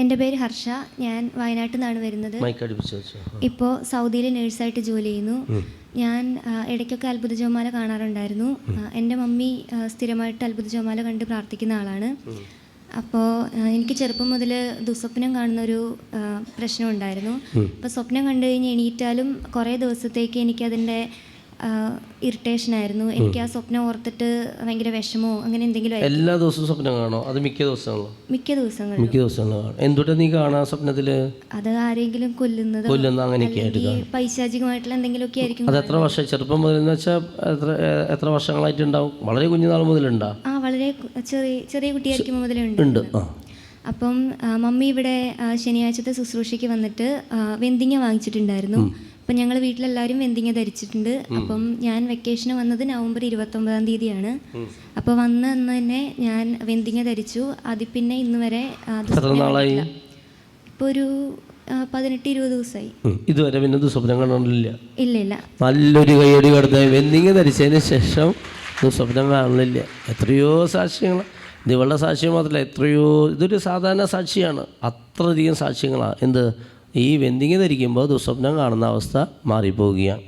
എന്റെ പേര് ഹർഷ. ഞാൻ വയനാട്ടിൽ നിന്നാണ് വരുന്നത്. ഇപ്പോൾ സൗദിയിൽ നേഴ്സായിട്ട് ജോലി ചെയ്യുന്നു. ഞാൻ ഇടയ്ക്കൊക്കെ അത്ഭുത ജോമാല കാണാറുണ്ടായിരുന്നു. എന്റെ എന്റെ മമ്മി സ്ഥിരമായിട്ട് അത്ഭുത ജോമാല കണ്ട് പ്രാർത്ഥിക്കുന്ന ആളാണ്. അപ്പോൾ എനിക്ക് ചെറുപ്പം മുതൽ ദുസ്വപ്നം കാണുന്ന ഒരു പ്രശ്നം ഉണ്ടായിരുന്നു അപ്പോൾ സ്വപ്നം കണ്ടു കഴിഞ്ഞ് എണീറ്റാലും കുറേ ദിവസത്തേക്ക് എനിക്കതിന്റെ ഇറിറ്റേഷൻ ആയിരുന്നു. എനിക്ക് ആ സ്വപ്നം ഓർത്തിട്ട് ഭയങ്കര വിഷമോ അങ്ങനെ എന്തെങ്കിലും എല്ലാ ദിവസവും സ്വപ്നം കാണോ? അത് മിക്ക ദിവസങ്ങളോ മിക്ക ദിവസങ്ങളും മിക്ക ദിവസങ്ങളും എന്തുട്ടാ നീ കാണാ സ്വപ്നത്തിൽ? അത് ആരെങ്കിലും കൊല്ലുന്നത് കൊല്ലുന്ന അങ്ങനെയൊക്കെ ആയിട്ട് പൈശാചികമായിട്ടുള്ള എന്തെങ്കിലും ഒക്കെ ആയിരിക്കും അത് എത്ര വർഷം ചെറുപ്പം മുതൽ എന്ന് വെച്ചാൽ എത്ര എത്ര വർഷങ്ങളായിട്ട് ഉണ്ടാവും വളരെ കുഞ്ഞുനാൾ മുതലുണ്ടാ? ആ വളരെ ചെറിയ ചെറിയ കുട്ടിയായിരിക്കും മുതലേ ഉണ്ട്. അപ്പം മമ്മി ഇവിടെ ശനിയാഴ്ചത്തെ ശുശ്രൂഷയ്ക്ക് വന്നിട്ട് വെന്തിങ്ങ വാങ്ങിച്ചിട്ടുണ്ടായിരുന്നു. അപ്പം ഞങ്ങൾ വീട്ടിലെല്ലാവരും വെന്തിങ്ങ ധരിച്ചിട്ടുണ്ട്. അപ്പം ഞാൻ വെക്കേഷന് വന്നത് നവംബർ ഇരുപത്തൊമ്പതാം തീയതിയാണ്. അപ്പോൾ വന്ന അന്ന് തന്നെ ഞാൻ വെന്തിങ്ങ ധരിച്ചു. അതിൽ പിന്നെ ഇന്ന് വരെ ഇപ്പോൾ ഒരു പതിനെട്ട് ഇരുപത് ദിവസമായി. ഇതുവരെ പിന്നെ ഇത് സ്വപ്നം ഇല്ല ഇല്ല. നല്ലൊരു കൈയടി കൊടുത്ത വെന്തിങ് ധരിച്ചതിന് ശേഷം ഇത് സ്വപ്നം കാണുന്നില്ല എത്രയോ സാക്ഷ്യങ്ങൾ ഇവളുടെ സാക്ഷ്യം മാത്രമല്ല എത്രയോ ഇതൊരു സാധാരണ സാക്ഷിയാണ്. അത്രയധികം സാക്ഷ്യങ്ങളാണ് എന്ത്? ഈ വെന്തിങ് ധരിക്കുമ്പോൾ ദുസ്വപ്നം കാണുന്ന അവസ്ഥ മാറിപ്പോവുകയാണ്